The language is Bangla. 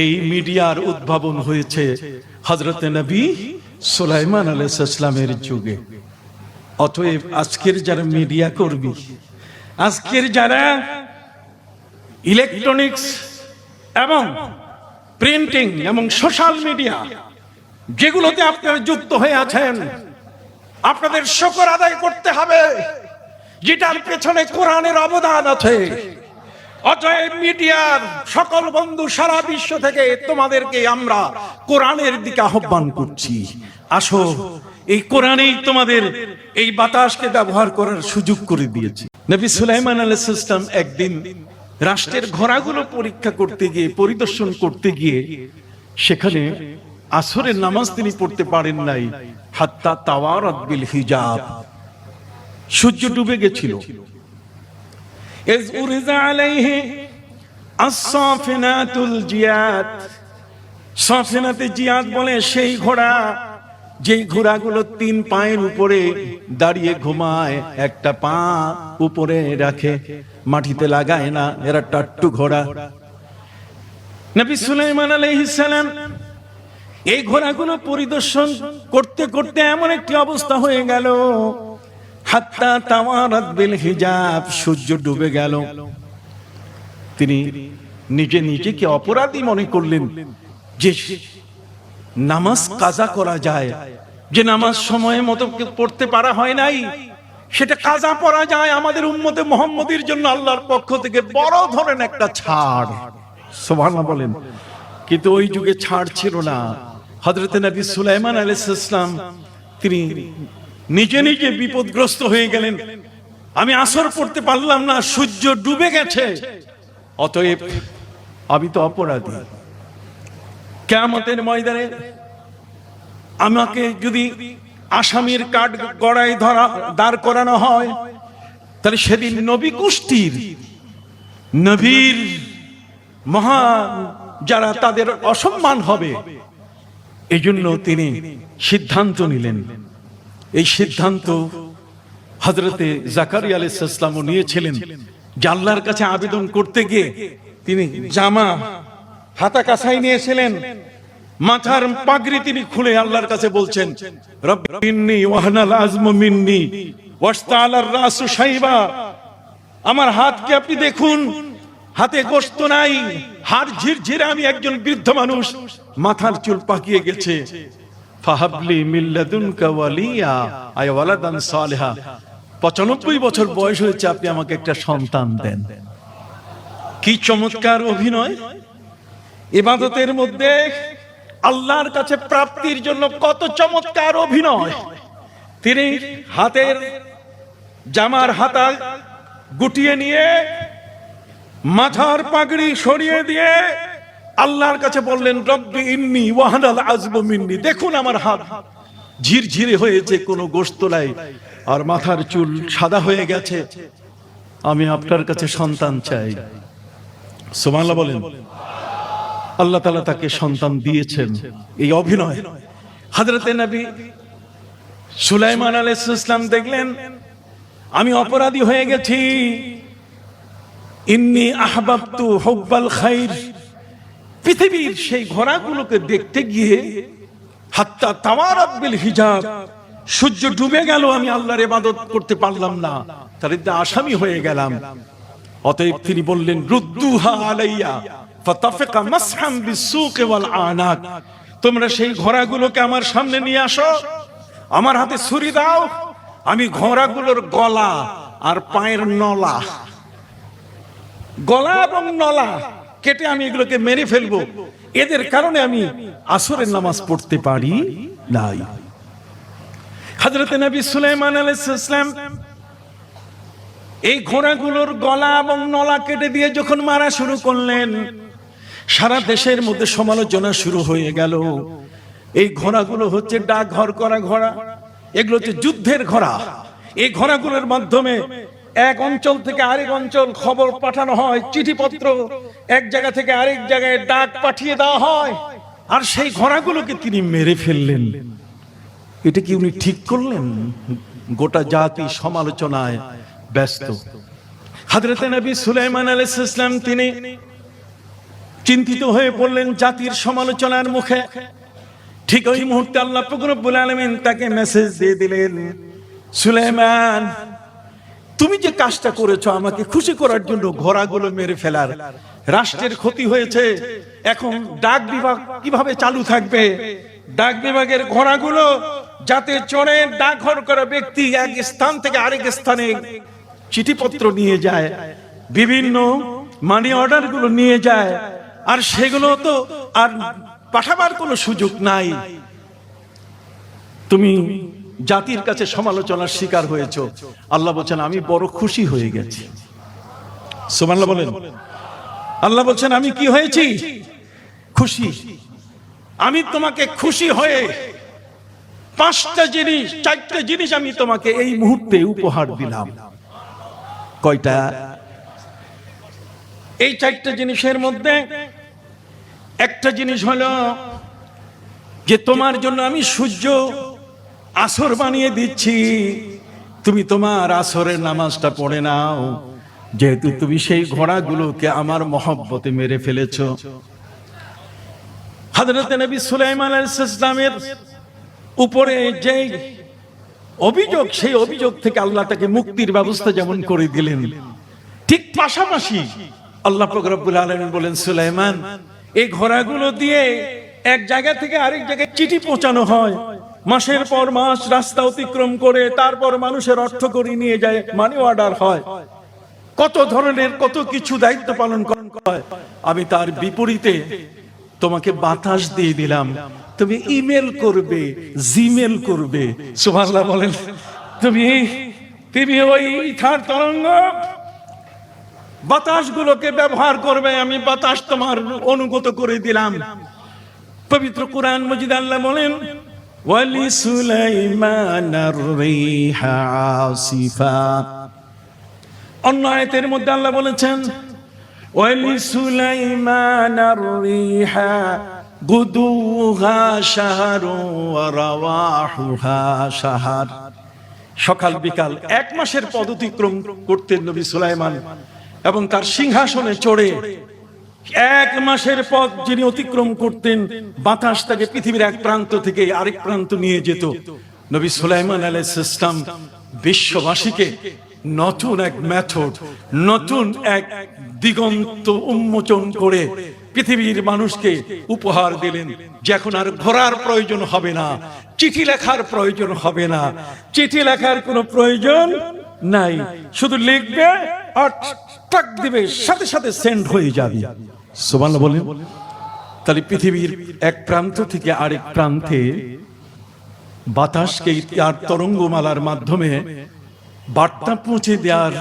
এই মিডিয়ার উদ্ভাবন হয়েছে হজরত নবী সুলাইমান আলাইসালামের যুগে। অতএব আজকের যারা মিডিয়া কর্মী, আজকের যারা ইলেকট্রনিক্স এবং প্রিন্টিং এবং সোশ্যাল মিডিয়া, যেগুলোতে আপনারা যুক্ত হয়ে আছেন, আপনাদের শকর আদায় করতে হবে, যেটার পেছনে কোরআনের অবদান আছে। অতএব মিডিয়ার সকল বন্ধু সারা বিশ্ব থেকে তোমাদেরকে আমরা কোরআনের দিকে আহ্বান করছি। আসো, এই কোরআনেই তোমাদের এই বাতাসকে ব্যবহার করার সুযোগ করে দিয়েছি। নবী সুলাইমান আলাইহিসসালাম একদিন রাষ্ট্রের ঘোড়াগুলো পরীক্ষা করতে গিয়ে, পরিদর্শন করতে গিয়ে সেখানে আসরের নামাজ তিনি পড়তে পারেন নাই। হাত্তা তাওয়ারাত বিল হিজাব। সূর্য ডুবে গেছিল। ইজ উরিজা আলাইহি আস-সাফিনাতুল জিয়াদ সাফিনাতে বলে সেই ঘোড়া, যেই ঘোড়াগুলো তিন পায়ের উপরে দাঁড়িয়ে ঘুমায়, একটা পা উপরে রাখে, মাটিতে লাগায় না, এরা টাট্টু ঘোড়া। নবী সুলাইমান আলাইহিস সালাম এই ঘোড়াগুলো পরিদর্শন করতে করতে এমন একটি অবস্থা হয়ে গেল হাত্তা তাওয়ারাত বিল হিজাব, সূর্য ডুবে গেল। তিনি নিজে নিজেকে অপরাধী মনে করলেন যে নামাজ কাজা করা যায়, যে নামাজ সময় মতো পড়তে পারা হয় নাই, সেটা কাজা পড়া যায় আমাদের উম্মতে মোহাম্মদের জন্য আল্লাহর পক্ষ থেকে বড় ধরেন একটা ছাড়। সোভানা বলেন। কিন্তু ওই যুগে ছাড় ছিল না। হজরত নবী সুলাইমান আলাইসালাম তিনি নিজে নিজে বিপদগ্রস্ত হয়ে গেলেন। আমি আসর পড়তে পারলাম না, সূর্য ডুবে গেছে। অতএব আমি তো অপরাধী। কেমতের ময়দানে আমাকে যদি আসামির কাঠ গড়ায় ধরা, দাঁড় করানো হয়, তাহলে সেদিন নবী কুষ্টির নবীর মহা যারা তাদের অসম্মান হবে এই জন্য তিনি সিদ্ধান্ত নিলেন। এই সিদ্ধান্ত হজরতে জাকারি আলাইসালামও নিয়েছিলেন। যে আল্লাহর কাছে আবেদন করতে গিয়ে তিনি জামা, হাতা কাছাই নিয়েছিলেন। মাথার পাগড়ি তিনি খুলে আল্লাহর কাছে বলছেন রব্বিন্নি ওয়াহনাল আজমু মিন্নি ওয়াস্তালার রাসু শাইবা আমার হাতকে আপনি দেখুন, হাতে গোস্ত নাই, হাড় ঝিরঝিরে আমি একজন বৃদ্ধ মানুষ, মাথার চুল পাকিয়ে গেছে। ফাহাবলি মিল্লাদুনকা ওয়ালিয়া। আয় ওয়ালাদান সালেহা। পঁচানব্বই বছর বয়স হয়েছে, আপনি আমাকে একটা সন্তান দেন। কি চমৎকার অভিনয়। ইবাদতের মধ্যে আল্লাহর কাছে প্রাপ্তির জন্য কত চমৎকার অভিনয়। তিনি হাতের জামার হাতা গুটিয়ে নিয়ে, মাথার পাগড়ি সরিয়ে দিয়ে আল্লাহর কাছে বললেন, রব্বি ইন্নি ওয়াহানাল আজবু মিন্নি। দেখুন আমার হাত। ঝিরঝিরে হয়েছে কোনো গোস্ত নাই, আর মাথার চুল সাদা হয়ে গেছে। আমি আপনার কাছে সন্তান চাই। সুবহানাল্লাহ বলেন। আল্লাহ তালা তাকে সন্তান দিয়েছেন এই অভিনয়। হাজরতে নবী সুলাইমান আলাইহিস ইসলাম দেখলেন, আমি অপরাধী হয়ে গেছি। ইন্নি আহবাবতু হুব্বাল খাইর। পৃথিবীর সেই ঘোড়াগুলোকে দেখতে গিয়ে, হাত্তা তাওয়ারাত বিল হিজাব, সূর্য ডুবে গেল, আমি আল্লাহর ইবাদত করতে পারলাম না। তার আসামি হয়ে গেলাম। অতএব তিনি বললেন, রুদ্দুহা আলাইয়া, ফাতাফিকা মাসহাম বিসুক ওয়াল আনাক। তোমরা সেই ঘোড়াগুলোকে আমার সামনে নিয়ে আসো, আমার হাতে ছুরি দাও, আমি ঘোড়াগুলোর গলা আর পায়ের নলা। গলা এবং নলা কেটে আমি এগুলোকে মেরে ফেলব। এদের কারণে আমি আসরের নামাজ পড়তে পারি নাই। হজরত নবী সুলাইমান আলাইসালাম এই ঘোড়াগুলোর গলা এবং নলা কেটে দিয়ে যখন মারা শুরু করলেন, সারা দেশের মধ্যে সমালোচনা শুরু হয়ে গেল। এই ঘোড়াগুলো হচ্ছে ডাক ঘর করা ঘোড়া, এগুলো হচ্ছে যুদ্ধের ঘোড়া। এই ঘোড়াগুলোর মাধ্যমে এক অঞ্চল থেকে আরেক অঞ্চল খবর পাঠানো হয়, চিঠিপত্র এক জায়গা থেকে আরেক জায়গায় ডাক পাঠিয়ে দেওয়া হয়। আর সেই ঘোড়াগুলোকে তিনি মেরে ফেললেন। এটা কি উনি ঠিক করলেন? গোটা জাতি সমালোচনায় ব্যস্ত। হাজরতে নবী সুলাইমান আলাইহিস সালাম তিনি চিন্তিত হয়ে পড়লেন জাতির সমালোচনার মুখে। ঠিক ওই মুহূর্তে আল্লাহ ফকরবুল আলমিন তাকে মেসেজ দিয়ে দিলেন সুলেমান তুমি যে কাজটা করেছ আমাকে খুশি করার জন্য ঘোড়াগুলো মেরে ফেলার রাষ্ট্রের ক্ষতি হয়েছে। এখন ডাক বিভাগ কীভাবে চালু থাকবে? ডাক বিভাগের ঘোড়াগুলো যাতে চড়ে ডাক ঘর করা ব্যক্তি এক স্থান থেকে আরেক স্থানে চিঠিপত্র নিয়ে যায়, বিভিন্ন মানি অর্ডারগুলো নিয়ে যায়, আর সেগুলো তো আর পাঠাবার কোনো সুযোগ নাই। তুমি জাতির কাছে সমালোচনার শিকার হয়েছ। আল্লাহ বলছেন, আমি বড় খুশি হয়ে গেছি। সুমাল্লাহ বলেন। আল্লাহ বলছেন, আমি কি হয়েছি? খুশি। আমি তোমাকে খুশি হয়ে পাঁচটা জিনিস, চারটা জিনিস আমি তোমাকে এই মুহূর্তে উপহার দিলাম। কয়টা? এই চারটা জিনিসের মধ্যে একটা জিনিস হলো যে তোমার জন্য আমি সূর্য আসর বানিয়ে দিচ্ছি। তুমি তোমার আসরের নামাজটা পড়ে নাও। যেহেতু তুমি সেই ঘোড়াগুলোকে আমার মহব্বতে মেরে ফেলেছ। নবী সুলাইমান আলাইহিসসালামের উপরে যে অভিযোগ, সেই অভিযোগ থেকে আল্লাহ তাকে মুক্তির ব্যবস্থা যেমন করে দিলেন, ঠিক পাশাপাশি আল্লাহ ফকরাবুল বলেন, সুলাইমান, এই ঘোড়াগুলো দিয়ে এক জায়গা থেকে আরেক জায়গায় চিঠি পৌঁছানো হয়। মাসের পর মাস রাস্তা অতিক্রম করে, তারপর মানুষের অর্থ করে নিয়ে যায় মানি অর্ডার হয়। কত ধরনের কত কিছু দায়িত্ব পালন হয় আমি তার বিপরীতে তোমাকে বাতাস দিয়ে দিলাম। তুমি ইমেল করবে, জিমেল করবে। সুবহানাল্লাহ বলেন, তুমি তুমি ওই থার তরঙ্গ বাতাসগুলোকে ব্যবহার করবে, আমি বাতাস তোমার অনুগত করে দিলাম। পবিত্র কোরআন মজিদ আল্লাহ বলেন, ওয়ালি সুলাইমানার রিহা আসিফা। অন্য আয়াতের মধ্যে আল্লাহ বলেছেন ওয়ালি সুলাইমানার রিহা গুদুহা শাহরু ওয়া রাওয়াহুহা শাহর। সকাল বিকাল এক মাসের পদ অতিক্রম করতেন নবী সুলাইমান এবং তার সিংহাসনে চড়ে এক মাসের পথ যিনি অতিক্রম করতেন, বাতাস তাকে পৃথিবীর এক প্রান্ত থেকে আরেক প্রান্ত নিয়ে যেত। নবী সুলাইমান আলাইসালাম বিশ্ববাসীকে নতুন এক মেথড নতুন এক দিগন্ত উন্মোচন করে পৃথিবীর মানুষকে উপহার দিলেন। যে এখন আর ঘোরার প্রয়োজন হবে না, চিঠি লেখার প্রয়োজন হবে না, চিঠি লেখার কোনো প্রয়োজন নাই। শুধু লিখবে আর টাক দিবে, সাথে সাথে সেন্ড হয়ে যাবে। সুবহানাল্লাহ বলেন, তাহলে পৃথিবীর এক প্রান্ত থেকে আরেক প্রান্তে বাতাসকে তার তরঙ্গমালার মাধ্যমে বার্তা পৌঁছে দেওয়ার